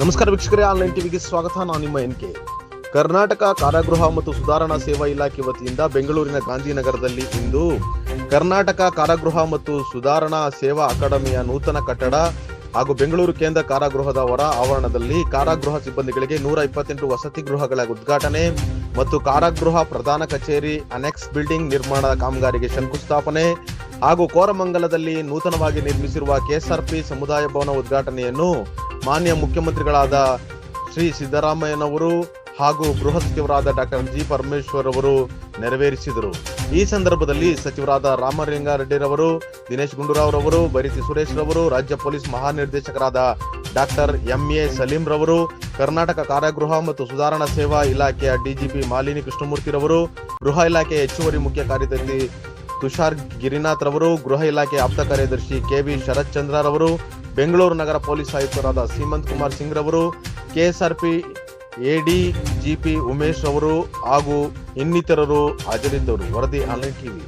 ನಮಸ್ಕಾರ ವೀಕ್ಷಕರೇ, ಆನ್ಲೈನ್ ಟಿವಿಗೆ ಸ್ವಾಗತ. ನಾನು ನಿಮ್ಮ ಎನ್ ಕೆ. ಕರ್ನಾಟಕ ಕಾರಾಗೃಹ ಮತ್ತು ಸುಧಾರಣಾ ಸೇವಾ ಇಲಾಖೆ ವತಿಯಿಂದ ಬೆಂಗಳೂರಿನ ಗಾಂಧಿನಗರದಲ್ಲಿ ಇಂದು ಕರ್ನಾಟಕ ಕಾರಾಗೃಹ ಮತ್ತು ಸುಧಾರಣಾ ಸೇವಾ ಅಕಾಡೆಮಿಯ ನೂತನ ಕಟ್ಟಡ ಹಾಗೂ ಬೆಂಗಳೂರು ಕೇಂದ್ರ ಕಾರಾಗೃಹದ ಹೊರ ಆವರಣದಲ್ಲಿ ಕಾರಾಗೃಹ ಸಿಬ್ಬಂದಿಗಳಿಗೆ ನೂರ ಇಪ್ಪತ್ತೆಂಟು ವಸತಿ ಗೃಹಗಳ ಉದ್ಘಾಟನೆ ಮತ್ತು ಕಾರಾಗೃಹ ಪ್ರಧಾನ ಕಚೇರಿ, ಅನೆಕ್ಸ್ ಬಿಲ್ಡಿಂಗ್ ನಿರ್ಮಾಣ ಕಾಮಗಾರಿಗೆ ಶಂಕುಸ್ಥಾಪನೆ ಹಾಗೂ ಕೋರಮಂಗಲದಲ್ಲಿ ನೂತನವಾಗಿ ನಿರ್ಮಿಸಿರುವ ಕೆಎಸ್ಆರ್ಪಿ ಸಮುದಾಯ ಭವನ ಉದ್ಘಾಟನೆಯನ್ನು ಮಾನ್ಯ ಮುಖ್ಯಮಂತ್ರಿಗಳಾದ ಶ್ರೀ ಸಿದ್ದರಾಮಯ್ಯನವರು ಹಾಗೂ ಗೃಹ ಸಚಿವರಾದ ಡಾಕ್ಟರ್ ಜಿ ಪರಮೇಶ್ವರ್ ಅವರು ನೆರವೇರಿಸಿದರು. ಈ ಸಂದರ್ಭದಲ್ಲಿ ಸಚಿವರಾದ ರಾಮಲಿಂಗಾರೆಡ್ಡಿರವರು, ದಿನೇಶ್ ಗುಂಡೂರಾವ್ ರವರು ಬೈರತಿ ಸುರೇಶ್ ರವರು ರಾಜ್ಯ ಪೊಲೀಸ್ ಮಹಾನಿರ್ದೇಶಕರಾದ ಡಾಕ್ಟರ್ ಎಂ ಎ ಸಲೀಂ ರವರು ಕರ್ನಾಟಕ ಕಾರಾಗೃಹ ಮತ್ತು ಸುಧಾರಣಾ ಸೇವಾ ಇಲಾಖೆಯ ಡಿಜಿಪಿ ಮಾಲಿನಿ ಕೃಷ್ಣಮೂರ್ತಿರವರು, ಗೃಹ ಇಲಾಖೆಯ ಹೆಚ್ಚುವರಿ ಮುಖ್ಯ ಕಾರ್ಯದರ್ಶಿ ತುಷಾರ್ ಗಿರಿನಾಥ್ ರವರು, ಗೃಹ ಇಲಾಖೆ ಆಪ್ತ ಕಾರ್ಯದರ್ಶಿ ಕೆವಿ ಶರತ್ ಚಂದ್ರ ರವರು ಬೆಂಗಳೂರು ನಗರ ಪೊಲೀಸ್ ಆಯುಕ್ತರಾದ ಸೀಮಂತ್ ಕುಮಾರ್ ಸಿಂಗ್ ರವರು, ಕೆಎಸ್ಆರ್ಪಿ ಎಡಿ ಜಿಪಿ ಉಮೇಶ್ ಅವರು ಹಾಗೂ ಇನ್ನಿತರರು ಹಾಜರಿದ್ದರು. ವರದಿ ಆನ್ಲೈನ್ ಟಿವಿ.